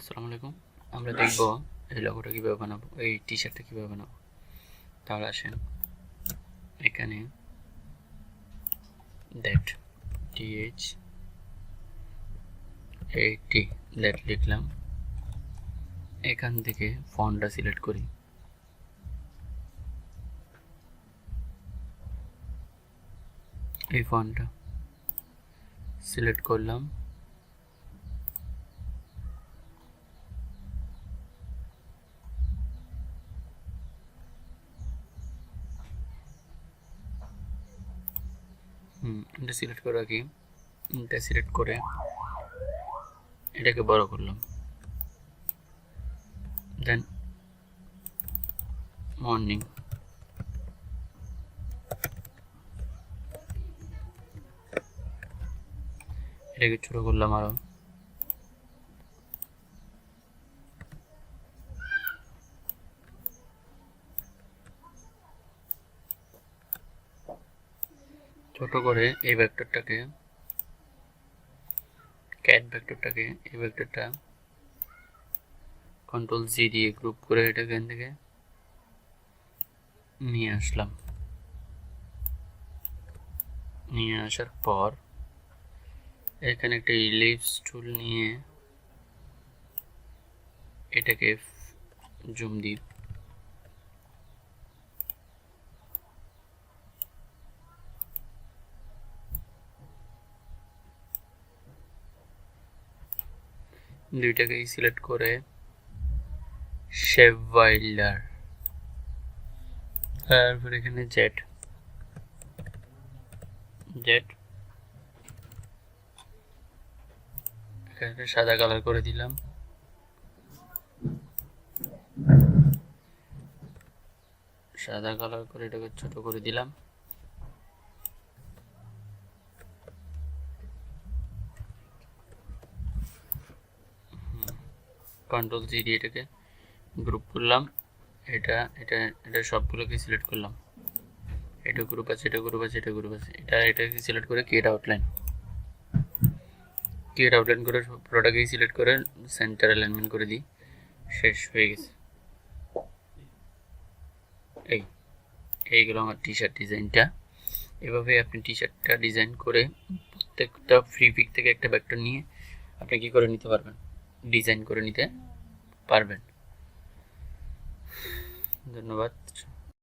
আসসালামু আলাইকুম। আমরা দেখব এই লোগোটা কীভাবে বানাবো, এই টি শার্টটা কীভাবে বানাবো। তাহলে আসেন, এখানে দ্যাট টিএইচ এইটি দ্যাট লিখলাম। এখান থেকে ফন্টটা সিলেক্ট করি। এই ফন্টটা সিলেক্ট করলাম। এটা সিলেক্ট করে রাখি এটা সিলেক্ট করে এটাকে বড় করলাম। দেন মর্নিং এটাকে ছোটো করলাম আরও। ছোট করে এই ভেক্টরটাকে ক্যাট ভেক্টরটাকে, এই ভেক্টরটা কন্ট্রোল জি দিয়ে গ্রুপ করে এটা এখান থেকে নিয়ে আসলাম। নিয়ে আসার পর এখানে একটা ইলিপস টুল নিয়ে এটাকে জুম দিই দুইটাকেই সিলেক্ট করে শেভ ওয়াইল্ডার তারপর এখানে জেট জেট এখানে সাদা কালার করে দিলাম। সাদা কালার করে এটাকে ছোট করে দিলাম। কন্ট্রোল জি দিয়ে এটাকে গ্রুপ করলাম। এটা এটা এটা সবগুলোকে সিলেক্ট করলাম। এটা গ্রুপ আছে, এটা গ্রুপ আছে, এটা গ্রুপ আছে। এটা, এটাকে সিলেক্ট করে কেট আউটলাইন কেট আউটলাইন করে পুরোটাকেই সিলেক্ট করে সেন্টার অ্যালাইনমেন্ট করে দিই। শেষ হয়ে গেছে। এই এইগুলো আমার টি শার্ট ডিজাইনটা এভাবে আপনি টি শার্টটা ডিজাইন করে প্রত্যেকটা ফ্রি পিক থেকে একটা ব্যাগটা নিয়ে আপনি কি করে নিতে পারবেন? ডিজাইন করে নিতে পারবেন। ধন্যবাদ।